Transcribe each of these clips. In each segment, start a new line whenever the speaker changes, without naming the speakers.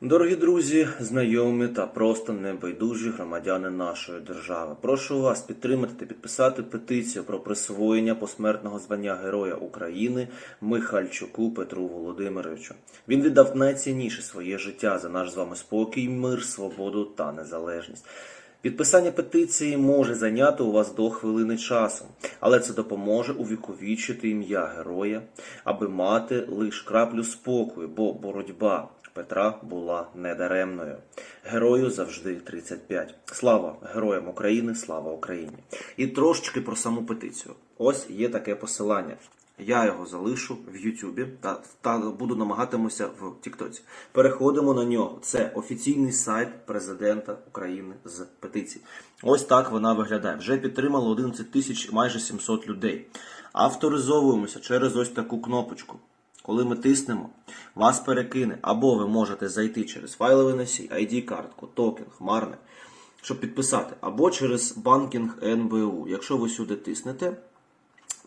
Дорогі друзі, знайомі та просто небайдужі громадяни нашої держави. Прошу вас підтримати та підписати петицію про присвоєння посмертного звання Героя України Михальчуку Петру Володимировичу. Він віддав найцінніше своє життя за наш з вами спокій, мир, свободу та незалежність. Підписання петиції може зайняти у вас до хвилини часу, але це допоможе увіковічити ім'я героя, аби мати лише краплю спокою, бо боротьба Петра була недаремною. Герою завжди 35. Слава героям України, слава Україні! І трошечки про саму петицію. Ось є таке посилання. Я його залишу в Ютубі та, та буду намагатимуся в Тіктоці. Переходимо на нього. Це офіційний сайт президента України з петицій. Ось так вона виглядає. Вже підтримало 11 тисяч майже 700 людей. Авторизовуємося через ось таку кнопочку. Коли ми тиснемо, вас перекине, або ви можете зайти через файловий носій, ID-картку, токен, хмарне, щоб підписати, або через банкінг НБУ. Якщо ви сюди тиснете,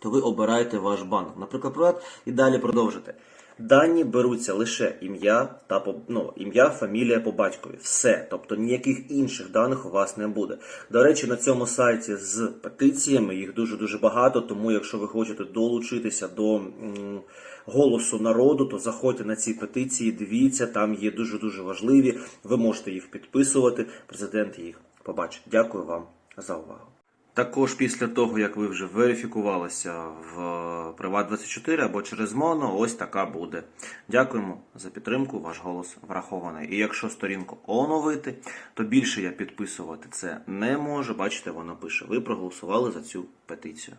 то ви обираєте ваш банк, наприклад, і далі продовжите. Дані беруться лише ім'я та по- ну, ім'я, фамілія по батькові. Все. Тобто ніяких інших даних у вас не буде. До речі, на цьому сайті з петиціями їх дуже дуже багато. Тому, якщо ви хочете долучитися до голосу народу, то заходьте на ці петиції, дивіться, там є дуже дуже важливі. Ви можете їх підписувати. Президент їх побачить. Дякую вам за увагу. Також після того, як ви вже верифікувалися в Приват24 або через Моно, ось така буде. Дякуємо за підтримку, ваш голос врахований. І якщо сторінку оновити, то більше я підписувати це не можу. Бачите, воно пише. Ви проголосували за цю петицію.